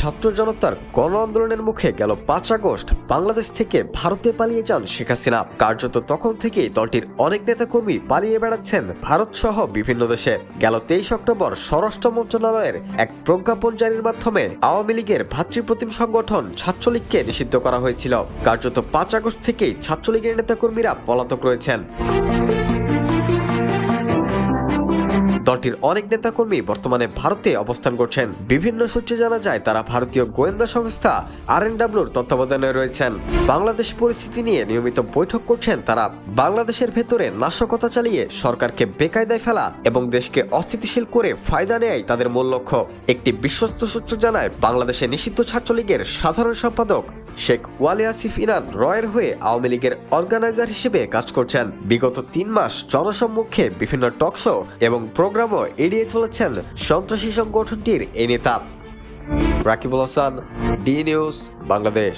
ছাত্র জনতার গণ আন্দোলনের মুখে গেল পাঁচ আগস্ট। বাংলাদেশ থেকে ভারতে পালিয়ে যান শেখ হাসিনা। কার্যত তখন থেকেই দলটির অনেক নেতাকর্মী পালিয়ে বেড়াচ্ছেন ভারত সহ বিভিন্ন দেশে। গেল তেইশ অক্টোবর স্বরাষ্ট্র মন্ত্রণালয়ের এক প্রজ্ঞাপন জারির মাধ্যমে আওয়ামী লীগের ভাতৃপ্রতিম সংগঠন ছাত্রলীগকে নিষিদ্ধ করা হয়েছিল। কার্যত পাঁচ আগস্ট থেকেই ছাত্রলীগের নেতাকর্মীরা পলাতক রয়েছেন। দলটির অনেক নেতাকর্মী বর্তমানে ভারতে অবস্থান করছেন। বিভিন্ন সূত্রে জানা যায়, তারা ভারতীয় গোয়েন্দা সংস্থা আর তত্ত্বাবধানে রয়েছেন। বাংলাদেশ পরিস্থিতি নিয়ে নিয়মিত বৈঠক করছেন তারা। বাংলাদেশের ভেতরে নাশকতা চালিয়ে সরকারকে বেকায়দায় ফেলা এবং দেশকে অস্থিতিশীল করে ফায়দা নেয় তাদের মূল লক্ষ্য। একটি বিশ্বস্ত সূত্র জানায়, বাংলাদেশে নিষিদ্ধ ছাত্রলীগের সাধারণ সম্পাদক শেখ ওয়ালে আসিফ ইনান রয়ের হয়ে আওয়ামী লীগের অর্গানাইজার হিসেবে কাজ করছেন। বিগত তিন মাস জনসম্মুখে বিভিন্ন টকশো এবং প্রোগ্রামও এড়িয়ে চলেছেন সন্ত্রাসী সংগঠনটির এ নেতা। Rakibul Hasan D news Bangladesh.